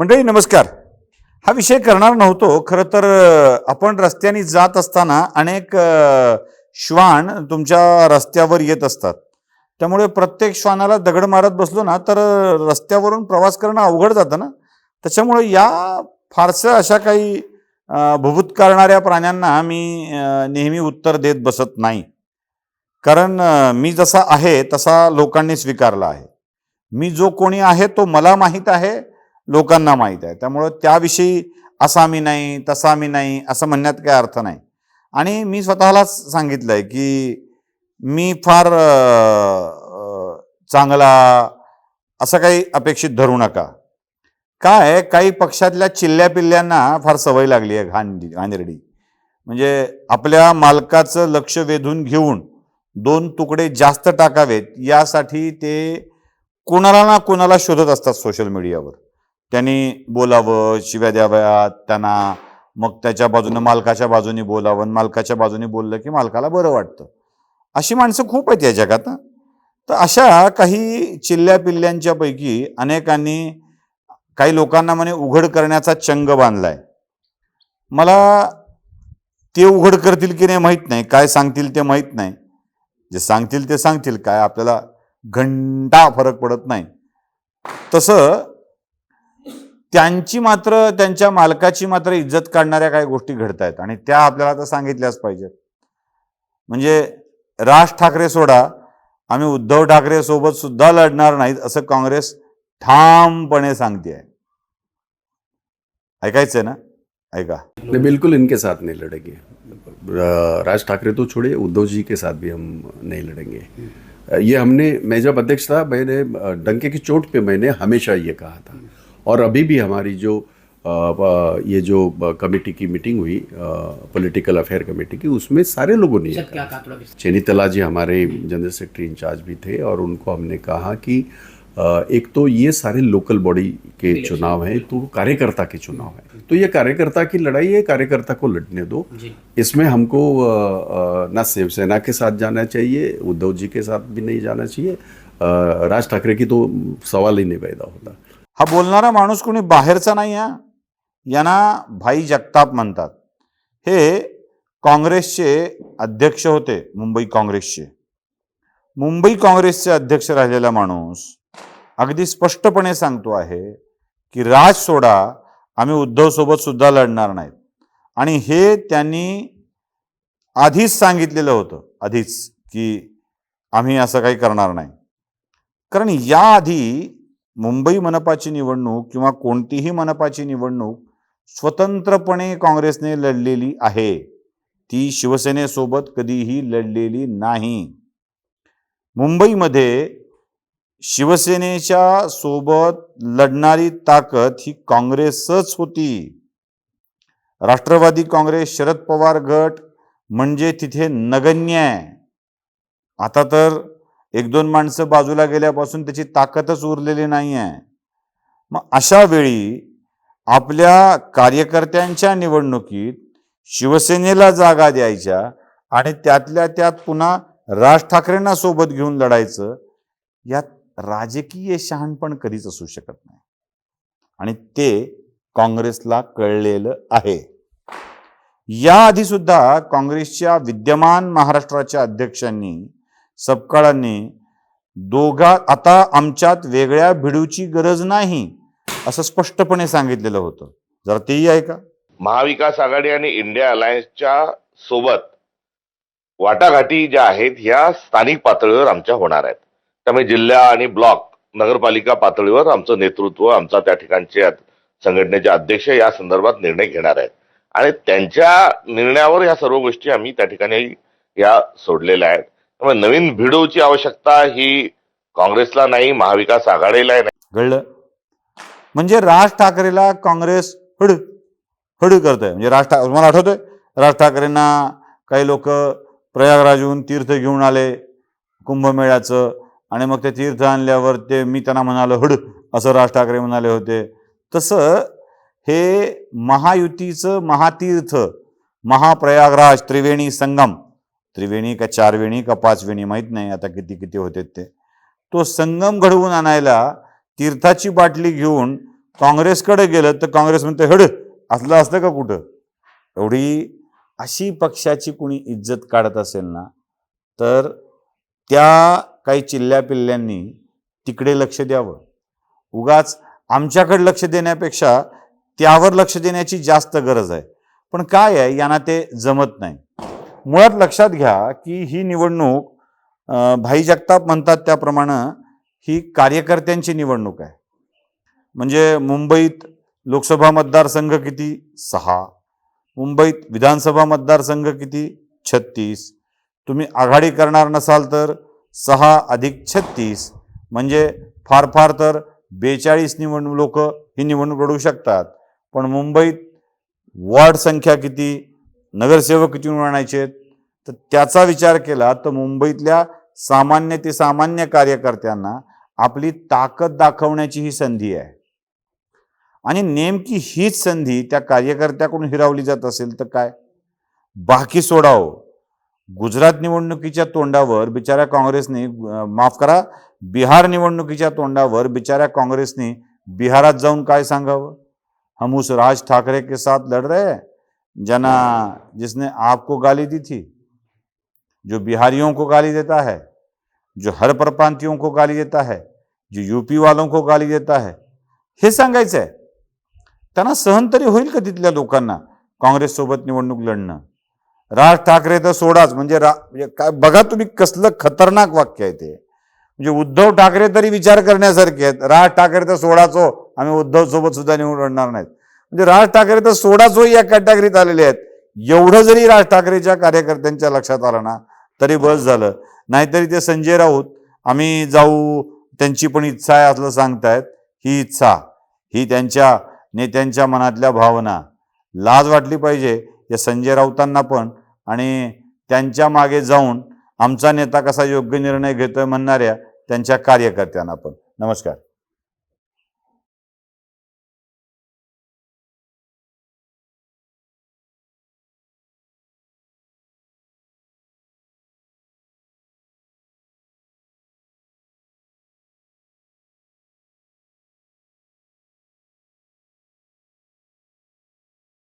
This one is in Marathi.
मंडळी नमस्कार. हा विषय करणार नव्हतो. खरं तर आपण रस्त्याने जात असताना अनेक श्वान तुमच्या रस्त्यावर येत असतात. त्यामुळे प्रत्येक श्वानाला दगड मारत बसलो ना तर रस्त्यावरून प्रवास करणं अवघड जातं ना? त्याच्यामुळे या फारशा अशा काही अ, करणाऱ्या प्राण्यांना मी नेहमी उत्तर देत बसत नाही. कारण मी जसा आहे तसा लोकांनी स्वीकारला आहे. मी जो कोणी आहे तो मला माहीत आहे. लोकांना माहीत आहे. त्यामुळं त्याविषयी असा मी नाही तसा मी नाही असं म्हणण्यात काही अर्थ नाही. आणि मी स्वतःलाच सांगितलं आहे की मी फार चांगला असं काही अपेक्षित धरू नका. काय काही पक्षातल्या चिल्ल्या पिल्ल्यांना फार सवय लागली आहे घाण घाणेरडी. म्हणजे आपल्या मालकाचं लक्ष वेधून घेऊन दोन तुकडे जास्त टाकावेत यासाठी ते कोणाला ना कोणाला शोधत असतात सोशल मीडियावर. त्यांनी बोलावं शिव्या द्याव्यात त्यांना मग त्याच्या बाजूने मालकाच्या बाजूने बोलावं आणि मालकाच्या बाजूने बोललं की मालकाला बरं वाटतं. अशी माणसं खूप आहेत या जगात तर अशा काही चिल्ल्या पिल्ल्यांच्यापैकी अनेकांनी काही लोकांना म्हणे उघड करण्याचा चंग बांधलाय. मला ते उघड करतील की नाही माहीत नाही काय सांगतील ते माहीत नाही. जे सांगतील ते सांगतील काय आपल्याला घंटा फरक पडत नाही. तसं त्यांची मात्र त्यांच्या मालकाची मात्र इज्जत काढणाऱ्या काही गोष्टी घडत आहेत. आणि त्या आपल्याला आता सांगितल्याच पाहिजेत. म्हणजे राज ठाकरे सोडा आम्ही उद्धव ठाकरे सोबत सुद्धा लढणार नाहीत असं काँग्रेस ठामपणे सांगते आहे ऐकायचंय ना? ऐका. नहीं बिल्कुल इनके साथ नहीं लड़ेंगे. राज ठाकरे तो छोड़े उद्धव जी के साथ भी हम नहीं लड़ेंगे. ये हमने मैं जब अध्यक्ष था मैंने डंके की चोट पे मैंने हमेशा ये कहा था. और अभी भी हमारी जो ये जो कमेटी की मीटिंग हुई पॉलिटिकल अफेयर कमेटी की उसमें सारे लोगों ने चेनी तला जी हमारे जनरल सेक्रेटरी इंचार्ज भी थे और उनको हमने कहा कि एक तो ये सारे लोकल बॉडी के चुनाव हैं तो कार्यकर्ता के चुनाव हैं। तो ये कार्यकर्ता की लड़ाई है कार्यकर्ता को लड़ने दो। इसमें हमको ना शिवसेना के साथ जाना चाहिए उद्धव जी के साथ भी नहीं जाना चाहिए। राज ठाकरे की तो सवाल ही नहीं पैदा होता। हा बोलणारा माणूस कोणी बाहेरचा नाही हा. यांना भाई जगताप म्हणतात. हे काँग्रेसचे अध्यक्ष होते मुंबई काँग्रेसचे. मुंबई काँग्रेसचे अध्यक्ष राहिलेला माणूस अगदी स्पष्टपणे सांगतो आहे की राज सोडा आम्ही उद्धव सोबत सुद्धा लढणार नाहीत. आणि हे त्यांनी आधीच सांगितलेलं होतं आधीच की आम्ही असं काही करणार नाही. कारण याआधी मुंबई मनपाची निवडणूक किंवा कोणतीही मनपाची निवडणूक स्वतंत्रपणे काँग्रेसने लढलेली आहे. ती शिवसेनेसोबत कधीही लढलेली नाही. मुंबईमध्ये शिवसेनेच्या सोबत लढणारी ताकद ही काँग्रेसच होती. राष्ट्रवादी काँग्रेस शरद पवार गट म्हणजे तिथे नगण्य आहे. आता तर एक दोन माणसं बाजूला गेल्यापासून त्याची ताकदच उरलेली नाही आहे मग अशा वेळी आपल्या कार्यकर्त्यांच्या निवडणुकीत शिवसेनेला जागा द्यायच्या आणि त्यातल्या त्यात पुन्हा राज ठाकरेंना सोबत घेऊन लढायचं यात राजकीय शहाणपण कधीच असू शकत नाही. आणि ते काँग्रेसला कळलेलं आहे. याआधी सुद्धा काँग्रेसच्या विद्यमान महाराष्ट्राच्या अध्यक्षांनी सपकाळांनी दोघा आता आमच्यात वेगळ्या भिडूची गरज नाही असं स्पष्टपणे सांगितलेलं होतं. जरा तेही आहे का महाविकास आघाडी आणि इंडिया अलायन्सच्या सोबत वाटाघाटी ज्या आहेत ह्या स्थानिक पातळीवर आमच्या होणार आहेत. त्यामुळे जिल्हा आणि ब्लॉक नगरपालिका पातळीवर आमचं नेतृत्व आमचा त्या ठिकाणचे संघटनेचे अध्यक्ष या संदर्भात निर्णय घेणार आहेत. आणि त्यांच्या निर्णयावर या सर्व गोष्टी आम्ही त्या ठिकाणी या सोडलेल्या आहेत. त्यामुळे नवीन भिडोची आवश्यकता ही काँग्रेसला नाही महाविकास आघाडीला नाही. घडलं म्हणजे राज ठाकरेला काँग्रेस हड हड करत आहे म्हणजे राज ठाकरे मला आठवतंय? राज ठाकरेंना काही लोक प्रयागराजहून तीर्थ घेऊन आले कुंभमेळ्याचं आणि मग ते तीर्थ आणल्यावर ते मी त्यांना म्हणालो हड असं राज ठाकरे म्हणाले होते. तसं हे महायुतीचं महातीर्थ महाप्रयागराज त्रिवेणी संगम त्रिवेणी का चार वेणी का पाच वेणी माहीत नाही आता किती किती होते ते. तो संगम घडवून आणायला तीर्थाची बाटली घेऊन काँग्रेसकडे गेलं तर काँग्रेस म्हणतं हड असलं असतं का कुठं? एवढी अशी पक्षाची कुणी इज्जत काढत असेल ना तर त्या काही चिल्ल्या पिल्ल्यांनी तिकडे लक्ष द्यावं. उगाच आमच्याकडे लक्ष देण्यापेक्षा त्यावर लक्ष देण्याची जास्त गरज आहे. पण काय आहे यांना ते जमत नाही. मुळात लक्षात घ्या की ही निवडणूक भाई जगताप म्हणतात त्याप्रमाणे ही कार्यकर्त्यांची निवडणूक आहे. म्हणजे मुंबईत लोकसभा मतदारसंघ किती? सहा. मुंबईत विधानसभा मतदारसंघ किती? छत्तीस. तुम्ही आघाडी करणार नसाल तर सहा अधिक छत्तीस. म्हणजे फार फार तर बेचाळीस निवडणूक लोक ही निवडणूक लढू शकतात. पण मुंबईत वॉर्ड संख्या किती? नगरसेवक किती निवडून आणायचे आहेत. तर त्याचा विचार केला तर मुंबईतल्या सामान्य ते सामान्य कार्यकर्त्यांना आपली ताकद दाखवण्याची ही संधी आहे. आणि नेमकी हीच संधी त्या कार्यकर्त्याकडून हिरावली जात असेल तर काय? बाकी सोडाव. गुजरात निवडणुकीच्या तोंडावर बिचाऱ्या काँग्रेसने माफ करा बिहार निवडणुकीच्या तोंडावर बिचाऱ्या काँग्रेसने बिहारात जाऊन काय सांगावं? हम उस राज ठाकरे के साथ लढ रहे हैं. जना जिसने आपको गाली दी थी जो बिहारियों को गाली देता है जो हर परप्रांतियों को गाली देता है जो यूपी वालों को गाली देता है। हे सांगायचं आहे त्यांना सहन तरी होईल का तिथल्या लोकांना काँग्रेससोबत निवडणूक लढणं? राज ठाकरे तर सोडाच म्हणजे रा म्हणजे काय बघा तुम्ही कसलं खतरनाक वाक्य आहे ते. म्हणजे उद्धव ठाकरे तरी विचार करण्यासारखे आहेत राज ठाकरे तर सोडाचो आम्ही उद्धव सोबत सुद्धा निवडून लढणार नाहीत. म्हणजे राज ठाकरे तर सोडाचो या कॅटेगरीत आलेले आहेत. एवढं जरी राज ठाकरेच्या कार्यकर्त्यांच्या लक्षात आलं ना तरी बस झालं. नाहीतरी ते संजय राऊत आम्ही जाऊ त्यांची पण इच्छा आहे असलं सांगतायत. ही इच्छा ही त्यांच्या नेत्यांच्या मनातल्या भावना. लाज वाटली पाहिजे या संजय राऊतांना पण आणि त्यांच्या मागे जाऊन आमचा नेता कसा योग्य निर्णय घेतोय म्हणणाऱ्या त्यांच्या कार्यकर्त्यांना पण. नमस्कार.